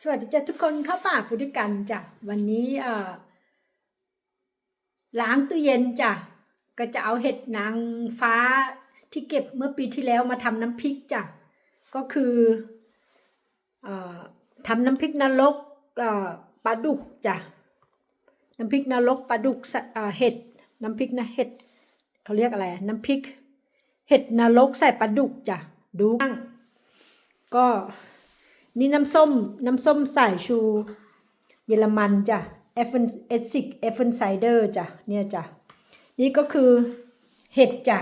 สวัสดีจ้ะทุกคนเข้าป่าพูดด้วยกันจ้ะวันนี้เอ่อล้างตู้เย็นจ้ะก็จะเอาเห็ดนางฟ้าที่เก็บเมื่อปีที่แล้วมาทำน้ำพริกจ้ะก็คือเอ่อทำน้ำพริกนรกเอ่อปลาดุกจ้ะน้ำพริกนรกปลาดุกสะเอ่อเห็ดน้ำพริกนะเห็ดเขาเรียกอะไรอะน้ำพริก เห็ดนรกใส่ปลาดุกจ้ะดูบ้างก็ นี่น้ำส้ม น้ำส้มสายชู เยอรมันจ้ะเอฟเฟนเอซิกเอฟเฟนไซเดอร์จ้ะเนี่ยจ้ะนี่ก็คือเห็ดจ้ะ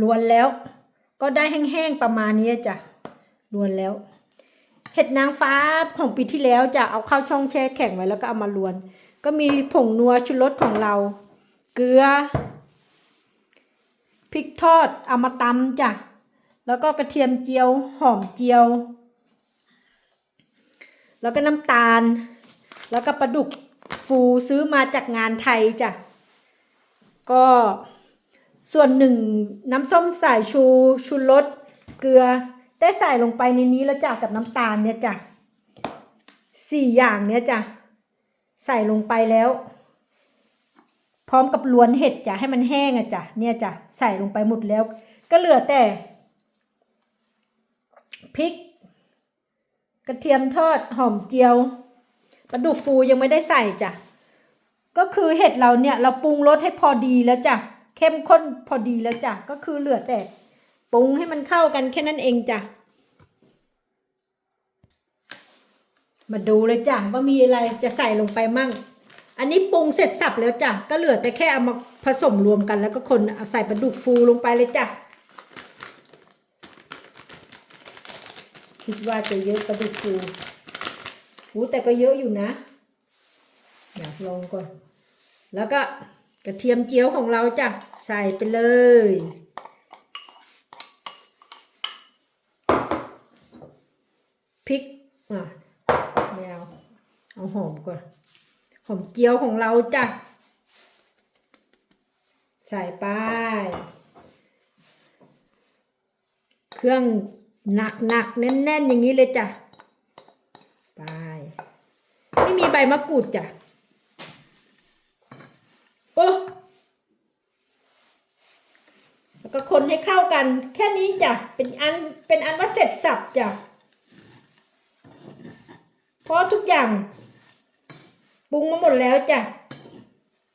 ล้วนแล้ว ก็ได้แห้งๆประมาณนี้จ้ะล้วนแล้ว เห็ดนางฟ้าของปีที่แล้วจะเอาเข้าช่องแช่แข็งไว้แล้วก็เอามาลวน ก็มีผงนัวชูรสของเรา เกลือพริกทอดเอามาตำจ้ะ แล้วก็กระเทียมเจียว หอมเจียว แล้วก็น้ำตาล แล้วก็ปลาดุกฟูซื้อมาจากงานไทยจ้ะ ก็ส่วนหนึ่งน้ำส้มสายชูชูรสเกลือได้ใส่ลงไปในนี้แล้วจ้ะกับน้ำตาลเนี่ยจ้ะสี่อย่างเนี่ยจ้ะใส่ลงไปแล้ว พร้อมกับล้วนเห็ดจ้ะให้มันแห้งอะจ้ะเนี่ยจ้ะใส่ลงไปหมดแล้ว ก็เหลือแต่ พริก กระเทียมทอดหอมเจียวปลาดุกฟูยังไม่ได้ใส่จ้ะก็คือเห็ดเราเนี่ยเราปรุงรสให้พอดีแล้วจ้ะเข้มข้นพอดีแล้วจ้ะก็คือเหลือแต่ปรุงให้มันเข้ากันแค่นั้นเองจ้ะมาดูเลยจ้ะว่ามีอะไรจะใส่ลงไปมั่ง อันนี้ปรุงเสร็จสับแล้วจ้ะก็เหลือแต่แค่เอามาผสมรวมกันแล้วก็คนใส่ปลาดุกฟูลงไปเลยจ้ะ คิดว่าจะเยอะปลาดุกฟูหูแต่ก็เยอะอยู่นะ อยากลองก่อน แล้วก็กระเทียมเจียวของเราจ้ะ ใส่ไปเลย พริกอะไม่เอาเอาหอมก่อน หอมเจียวของเราจ้ะ ใส่ไป เครื่อง หนักหนักๆแน่นๆ อย่างนี้เลยจ้ะไปไม่มีใบมะกรูดจ้ะโอ้แล้วก็คนให้เข้ากัน แค่นี้จ้ะเป็นอันเป็นอันว่าเสร็จสับจ้ะเพราะทุกอย่างปรุงมาหมดแล้วจ้ะ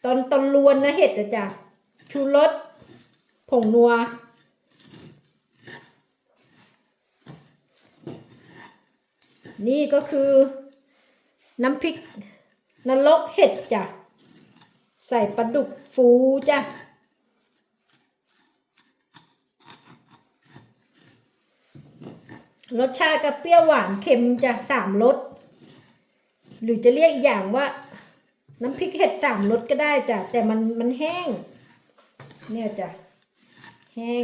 ตอนตอนลวนนะเห็ดนะจ้ะชูรสผงนัว นี่ก็คือน้ำพริกนรกเห็ดจ้ะ ใส่ปลาดุกฟูจ้ะ รสชาติก็เปรี้ยวหวานเค็มจ้ะสามรส หรือจะเรียกอีกอย่างว่า น้ำพริกเห็ดสามรสก็ได้จ้ะ แต่มันมันแห้ง เนี่ยจ้ะ แห้ง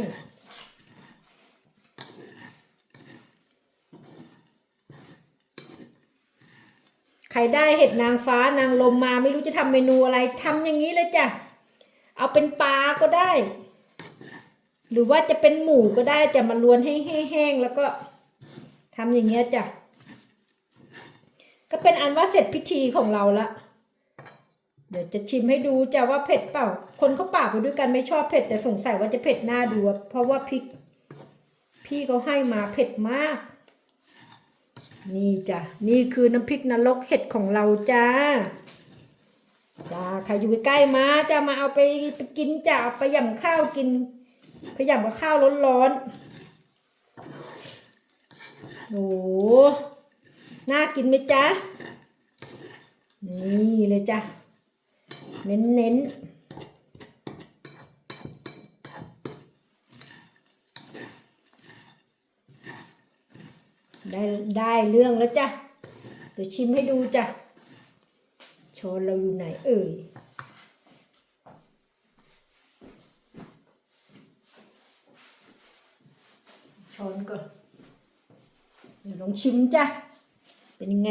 ใครได้เห็ดนางฟ้านางลมมาไม่รู้จะทำเมนูอะไรทำอย่างนี้เลยจ้ะ เอาเป็นปลาก็ได้ หรือว่าจะเป็นหมูก็ได้จะมาลวนให้แห้งๆแล้วก็ทำอย่างเงี้ยจ้ะ ก็เป็นอันว่าเสร็จพิธีของเราละเดี๋ยวจะชิมให้ดูจ้ะว่าเผ็ดเปล่า คนเขาปากไปด้วยกันไม่ชอบเผ็ดแต่สงสัยว่าจะเผ็ดหน้าดูเพราะว่าพริก พี่เขาให้มาเผ็ดมาก นี่จ้ะ นี่คือน้ำพริกนรกเห็ดของเราจ้า จ้า ใครอยู่ใกล้มาจะมาเอาไปกินจ้าไปยำข้าวกินไปยำกับข้าวร้อนๆโอ้โหน่ากินไหมจ๊ะ นี่เลยจ้ะ เน้นๆ ได้ได้เรื่องแล้วจ้ะ เดี๋ยวชิมให้ดูจ้ะ ช้อนเราอยู่ไหนเอ่ยช้อนก่อน เดี๋ยวลองชิมจ้ะ เป็นยังไง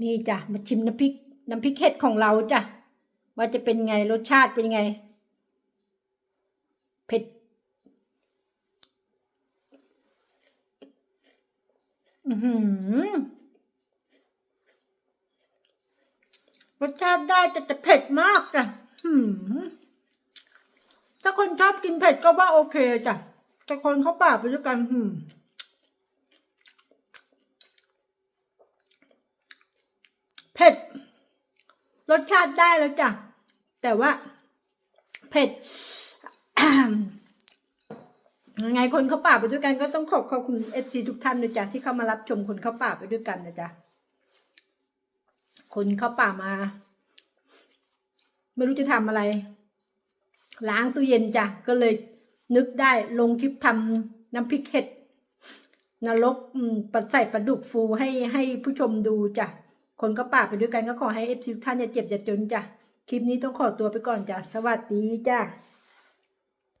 นี่จ้ะมาชิมน้ำพริกน้ำพริกเห็ดของเราจ้ะ ว่าจะเป็นไงรสชาติเป็นไง เผ็ด อือหือรสชาติได้แต่จะเผ็ดมากจ้ะถ้าคนชอบกินเผ็ดก็ว่าโอเคจ้ะ แต่คนเขาปากไปด้วยกันหืมเผ็ด รสชาติได้แล้วจ้ะ แต่ว่า เผ็ดยังไงคนเข้าป่าไปด้วยกันก็ต้องขอบขอบคุณเอจีทุกท่านด้วยจ้ะที่เข้ามารับชมคนเข้าป่าไปด้วยกันนะจ๊ะคนเข้าป่ามา ไม่รู้จะทำอะไร ล้างตู้เย็นจ้ะก็เลยนึกได้ลงคลิปทำน้ำพริกเห็ดนรกปัดใส่ปลาดุกฟูให้ให้ผู้ชมดูจ้ะ คนก็ปากไปด้วยกันก็ขอให้เอฟซีทุกท่านอย่าเจ็บอย่าจนจ้ะ คลิปนี้ต้องขอตัวไปก่อนจ้ะ สวัสดีจ้ะ